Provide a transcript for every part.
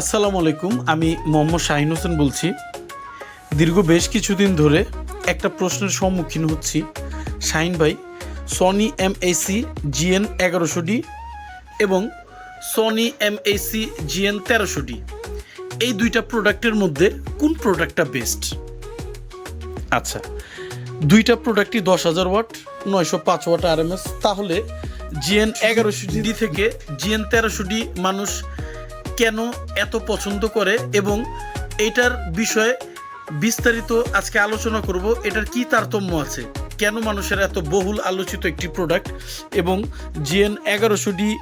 আসসালামু আলাইকুম, আমি মোহাম্মদ শাহিন হোসেন বলছি। দীর্ঘ বেশ কিছুদিন ধরে একটা প্রশ্নের সম্মুখীন হচ্ছি। শাহিন ভাই সনি এম এসি জিএন এগারোশো ডি এবং সনি এম এসি জিএন তেরোশো ডি এই দুইটা প্রোডাক্টের মধ্যে কোন প্রোডাক্টটা বেস্ট আচ্ছা দুইটা প্রোডাক্টই দশ হাজার ওয়াট, নয়শো পাঁচ ওয়াট আরএমএস তাহলে জিএন এগারোশো ডি থেকে জিএন তেরোশো ডি মানুষ কেন এত পছন্দ করে এবং এটার বিষয়ে বিস্তারিত আজকে আলোচনা করব। এটার কি তারতম্য আছে? কেন মানুষের এত বহুল আলোচিত একটি প্রোডাক্ট এবং জিএন এগারোশো ডি,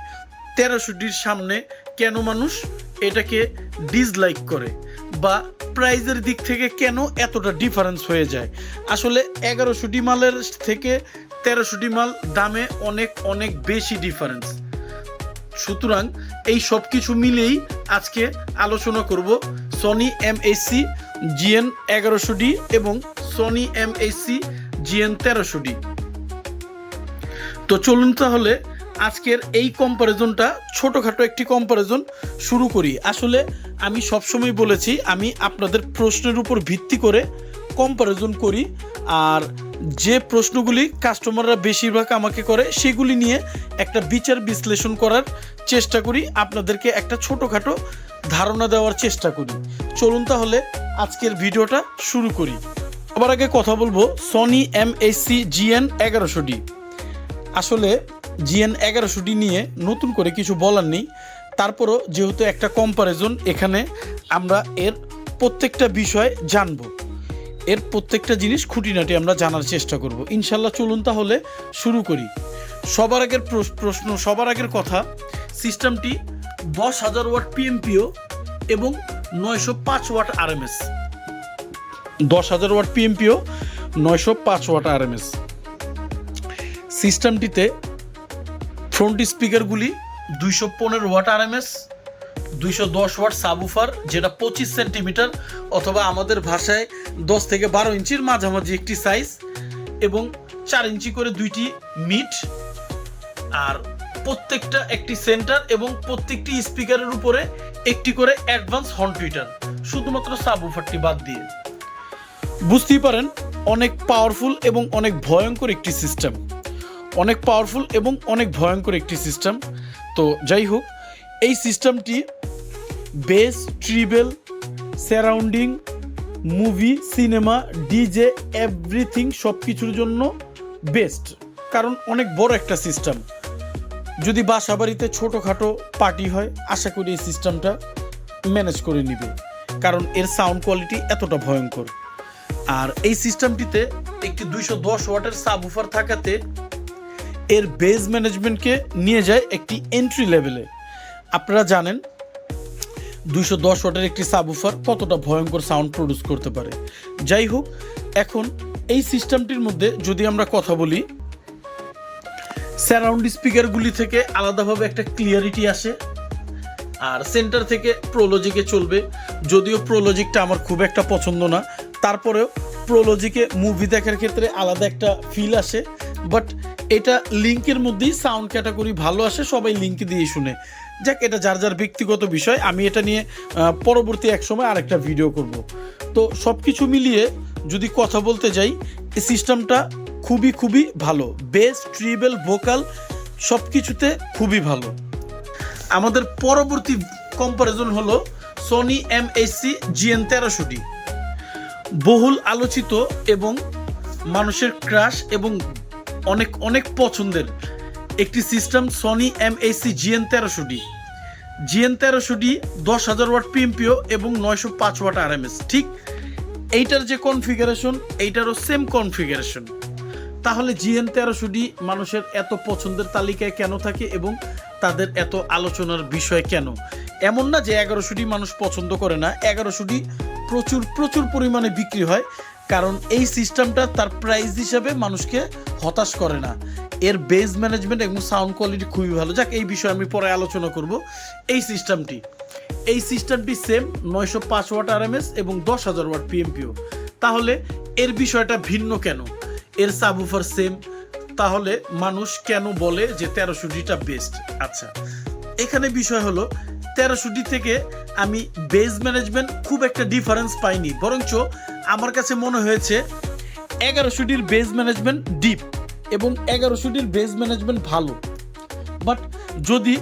তেরোশো ডির সামনে কেন মানুষ এটাকে ডিসলাইক করে? বা প্রাইজের দিক থেকে কেন এতটা ডিফারেন্স হয়ে যায়? আসলে এগারোশো ডি মালের থেকে তেরোশো ডি মাল দামে অনেক অনেক বেশি ডিফারেন্স সুতরাং এই সব কিছু মিলেই আজকে আলোচনা করব সনি এম এসি জিএন এগারোশো ডি এবং সনি এম এসি জিএন তেরোশো ডি তো চলুন তাহলে আজকের এই কম্পারিজনটা ছোটোখাটো একটি কম্পারিজন শুরু করি। আসলে আমি সবসময় বলেছি, আমি আপনাদের প্রশ্নের উপর ভিত্তি করে কম্পারিজন করি। আর যে প্রশ্নগুলি কাস্টমাররা বেশিরভাগ আমাকে করে, সেগুলি নিয়ে একটা বিচার বিশ্লেষণ করার চেষ্টা করি। আপনাদেরকে একটা ছোটোখাটো ধারণা দেওয়ার চেষ্টা করি। চলুন তাহলে আজকের ভিডিওটা শুরু করি। আবার আগে কথা বলব সনি এম এসি জিএন এগারোশো ডি আসলে জিএন এগারোশো ডি নিয়ে নতুন করে কিছু বলার নেই। তারপরও যেহেতু একটা কম্পারিজন এখানে আমরা এর প্রত্যেকটা বিষয় জানব। এর প্রত্যেকটা জিনিস খুঁটিনাটি আমরা জানার চেষ্টা করব। ইনশাল্লাহ চলুন তাহলে শুরু করি। সবার আগের প্রশ্ন, সবার আগের কথা, সিস্টেমটি দশ হাজার ওয়াট পিএমপিও এবং নয়শো পাঁচ ওয়াট আরএমএস দশ হাজার ওয়াট পিএমপিও নয়শো পাঁচ ওয়াট আরএমএস সিস্টেমটিতে ফ্রন্ট স্পিকারগুলি দুইশো পনেরো ওয়াট আরএমএস দুইশো দশ ওয়াট সাবুফার যেটা পঁচিশ সেন্টিমিটার অথবা আমাদের ভাষায় দশ থেকে বারো ইঞ্চির মাঝামাঝি একটি সাইজ এবং চার ইঞ্চি করে দুইটি মিট আর প্রত্যেকটা একটি সেন্টার এবং প্রত্যেকটি স্পিকারের উপরে একটি করে অ্যাডভান্স হর্ন টুইটার শুধুমাত্র সাবুফারটি বাদ দিয়ে। বুঝতেই পারেন, অনেক পাওয়ারফুল এবং অনেক ভয়ঙ্কর একটি সিস্টেম অনেক পাওয়ারফুল এবং অনেক ভয়ঙ্কর একটি সিস্টেম তো যাই হোক, এই সিস্টেমটি bass treble surrounding movie, cinema, DJ, everything সব কিছুর জন্য বেস্ট। কারণ অনেক বড় একটা সিস্টেম। যদি বাসা বাড়িতে ছোটোখাটো পার্টি হয়, আশা করি এই সিস্টেমটা ম্যানেজ করে নিবে। কারণ এর সাউন্ড কোয়ালিটি এতটা ভয়ঙ্কর। আর এই সিস্টেমটিতে একটি দুইশো দশ ওয়াটের সাবউফার থাকাতে এর বেজ ম্যানেজমেন্টকে নিয়ে যায় একটি এন্ট্রি লেভেলে আপনারা জানেন দুইশো দশ ওয়াটের একটি সাবউফার কতটা ভয়ঙ্কর সাউন্ড প্রডিউস করতে পারে? যাই হোক, এখন এই সিস্টেমটির মধ্যে যদি আমরা কথা বলি সারাউন্ড স্পিকারগুলি থেকে আলাদাভাবে একটা ক্লিয়ারিটি আসে আর সেন্টার থেকে প্রোলজিকে চলবে। যদিও প্রোলজিকটা আমার খুব একটা পছন্দ না, তারপরেও প্রোলজিকে মুভি দেখার ক্ষেত্রে আলাদা একটা ফিল আসে। বাট এটা লিঙ্কের মধ্যেই সাউন্ড ক্যাটাগরি ভালো আসে, সবাই লিঙ্ক দিয়ে শুনে। যাক, এটা যার যার ব্যক্তিগত বিষয়, আমি এটা নিয়ে পরবর্তী এক সময় আরেকটা ভিডিও করব। তো সব কিছু মিলিয়ে যদি কথা বলতে যাই, এই সিস্টেমটা খুবই খুবই ভালো। বেস ট্রিবেল ভোকাল সব কিছুতে খুবই ভালো। আমাদের পরবর্তী কম্পারিজন হলো সনি এম এসসি জিএন তেরোশো ডি বহুল আলোচিত এবং মানুষের ক্রাশ এবং অনেক অনেক পছন্দের একটি system Sony M AC GN তেরোশো ডি জিএন তেরোশো ডি দশ হাজার ওয়াট পিএমপিও এবং নয়শো পাঁচ ওয়াট আরএমএস ঠিক এইটার যে কনফিগারেশন এইটারও সেম কনফিগারেশন তাহলে জিএন তেরোশো ডি মানুষের এত পছন্দের তালিকায় কেন থাকে এবং তাদের এত আলোচনার বিষয় কেন? এমন না যে এগারোশো ডি মানুষ পছন্দ করে না এগারোশো ডি প্রচুর প্রচুর পরিমাণে বিক্রি হয়, কারণ এই সিস্টেমটা তার প্রাইস হিসাবে মানুষকে হতাশ করে না। এর বেস ম্যানেজমেন্ট এবং সাউন্ড কোয়ালিটি খুবই ভালো। যাক, এই বিষয়ে আমি পরে আলোচনা করব। এই সিস্টেমটি এই সিস্টেমটি সেম নয়শো পাঁচ ওয়াট আরএমএস এবং দশ হাজার ওয়াট পিএমপিও তাহলে এর বিষয়টা ভিন্ন কেন? এর সাবুফার সেম তাহলে মানুষ কেন বলে যে তেরোশো ডিটা বেস্ট আচ্ছা এখানে বিষয় হলো, তেরোশোটি থেকে আমি বেজ ম্যানেজমেন্ট খুব একটা ডিফারেন্স পাইনি। বরঞ্চ আমার কাছে মনে হয়েছে, এগারোশোটির বেজ ম্যানেজমেন্ট ডিপ এবং এগারোশোটির বেজ ম্যানেজমেন্ট ভালো। বাট যদি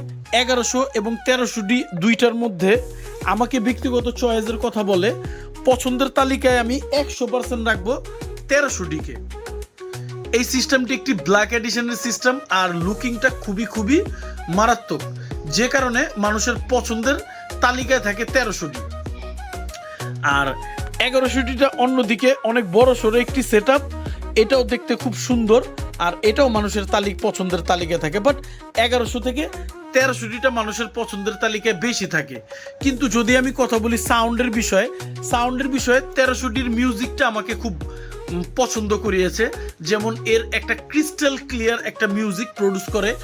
এগারোশো এবং তেরোশোটি দুইটার মধ্যে আমাকে ব্যক্তিগত চয়েসের কথা বলে, পছন্দের তালিকায় আমি একশো পার্সেন্ট রাখব তেরোশোটিকে এই সিস্টেমটি একটি ব্ল্যাক এডিশনের সিস্টেম আর লুকিংটা খুবই খুবই মারাত্মক, যে কারণে মানুষের পছন্দের তালিকায় থাকে তেরোশোটি আর এগারোশোটিটা অন্যদিকে অনেক বড় সড়ো একটি সেট এটাও দেখতে খুব সুন্দর। আর এটাও মানুষের তালিক পছন্দের তালিকায় থাকে বাট এগারোশো থেকে তেরোশোটিটা মানুষের পছন্দের তালিকায় বেশি থাকে। কিন্তু যদি আমি কথা বলি সাউন্ডের বিষয়ে সাউন্ডের বিষয়ে তেরোশোটির মিউজিকটা আমাকে খুব পছন্দ করিয়েছে। যেমন এর একটা ক্রিস্টাল ক্লিয়ার একটা মিউজিক প্রডিউস করে।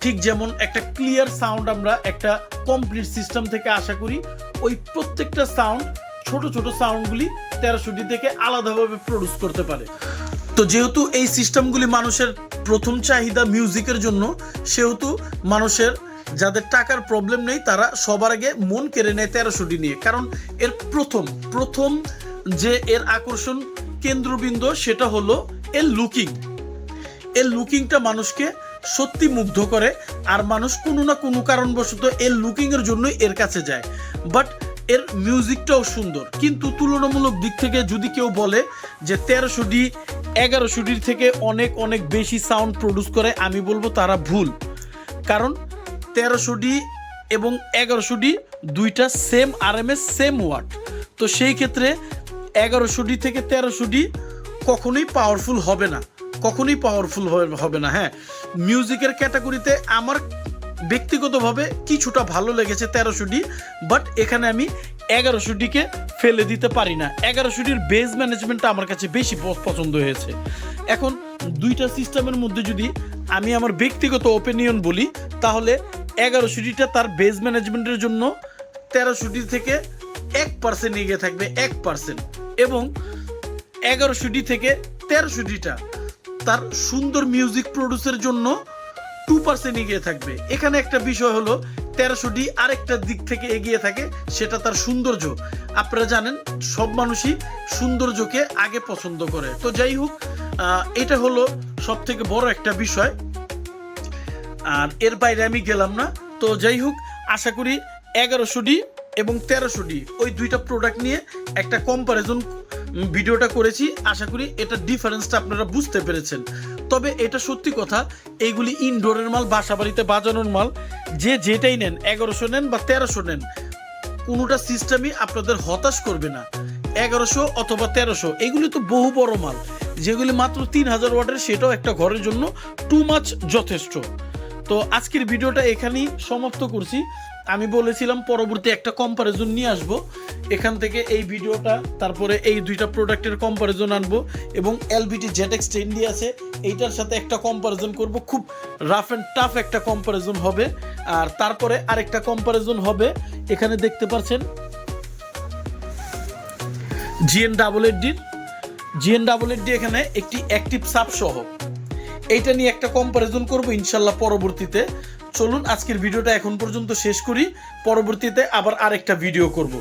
ঠিক যেমন একটা ক্লিয়ার সাউন্ড আমরা একটা কমপ্লিট সিস্টেম থেকে আশা করি, ওই প্রত্যেকটা সাউন্ড, ছোট ছোট সাউন্ডগুলি তেরোশোটি থেকে আলাদাভাবে প্রডিউস করতে পারে। তো যেহেতু এই সিস্টেমগুলি মানুষের প্রথম চাহিদা মিউজিকের জন্য, সেহেতু মানুষের যাদের টাকার প্রবলেম নেই, তারা সবার আগে মন কেড়ে নেয় তেরোশোটি নিয়ে। কারণ এর প্রথম প্রথম যে এর আকর্ষণ কেন্দ্রবিন্দু, সেটা হলো এর লুকিং এর লুকিংটা মানুষকে সত্যি মুগ্ধ করে, আর মানুষ কোনো না কোনো কারণবশত এর লুকিংয়ের জন্যই এর কাছে যায়। বাট এর মিউজিকটাও সুন্দর। কিন্তু তুলনামূলক দিক থেকে যদি কেউ বলে যে তেরোশোটি এগারোশোটির থেকে অনেক অনেক বেশি সাউন্ড প্রডিউস করে, আমি বলব তারা ভুল। কারণ তেরোশোটি এবং এগারোশোটি দুইটা same R M S same watt তো সেই ক্ষেত্রে এগারোশোটি থেকে তেরোশোটি কখনোই পাওয়ারফুল হবে না। কখনোই পাওয়ারফুল হবে না হ্যাঁ। মিউজিকের ক্যাটাগরিতে আমার ব্যক্তিগতভাবে কিছুটা ভালো লেগেছে তেরোশোটি বাট এখানে আমি এগারোশোটিকে ফেলে দিতে পারি না। এগারোশোটির বেজ ম্যানেজমেন্টটা আমার কাছে বেশি পছন্দ হয়েছে। এখন দুইটা সিস্টেমের মধ্যে যদি আমি আমার ব্যক্তিগত ওপিনিয়ন বলি, তাহলে এগারোশোটিটা তার বেজ ম্যানেজমেন্টের জন্য তেরোশোটি থেকে এক পার্সেন্ট এগিয়ে থাকবে, এক পার্সেন্ট এবং এগারোশোটি থেকে তেরোশোটিটা তার সুন্দর মিউজিক প্রডিউসের জন্য টু পার্সেন্ট এগিয়ে থাকবে। এখানে একটা বিষয় হলো তেরোশোটি আরেকটা দিক থেকে এগিয়ে থাকে, সেটা তার সৌন্দর্য। আপনারা জানেন, সব মানুষই সৌন্দর্যকে আগে পছন্দ করে। তো যাই হোক এটা হলো সব থেকে বড় একটা বিষয়। আর এর বাইরে আমি গেলাম না। তো যাই হোক, আশা করি এগারোশোটি এবং তেরোশোটি ওই দুইটা প্রোডাক্ট নিয়ে একটা কম্পারিজন ভিডিওটা করেছি। আশা করি এটা ডিফারেন্সটা আপনারা বুঝতে পেরেছেন। তবে এটা সত্যি কথা, এইগুলি ইনডোরের মাল বাসা বাড়িতে বাজানোর মাল। যে যেটাই নেন, এগারোশো নেন বা তেরোশো নেন, কোনোটা সিস্টেমই আপনাদের হতাশ করবে না। এগারোশো অথবা তেরোশো, এগুলি তো বহু বড় মাল। যেগুলি মাত্র তিন হাজার ওয়াটের, সেটাও একটা ঘরের জন্য টু মাছ যথেষ্ট। তো আজকের ভিডিওটা এখানেই সমাপ্ত করছি। আমি বলেছিলাম পরবর্তী একটা কম্পারিজন নিয়ে আসব। এখান থেকে এই ভিডিওটা, তারপরে এই দুইটা প্রোডাক্টের কম্পারিজন আনব এবং এলবিটি জেটেক্স টেন্ডি আছে, এইটার সাথে একটা কম্পারিজন করব। খুব রাফ অ্যান্ড টাফ একটা কম্পারিজন হবে। আর তারপরে আরেকটা কম্পারিজন হবে। এখানে দেখতে পাচ্ছেন জিএন ডাবল এডডির জিএন ডাবল এডডি এখানে একটি অ্যাক্টিভ সাব সহ। এইটা নিয়ে একটা কম্পারিজন করব ইনশাল্লাহ পরবর্তীতে। চলুন আজকের ভিডিওটা এখন পর্যন্ত শেষ করি। পরবর্তীতে আবার আরেকটা ভিডিও করব।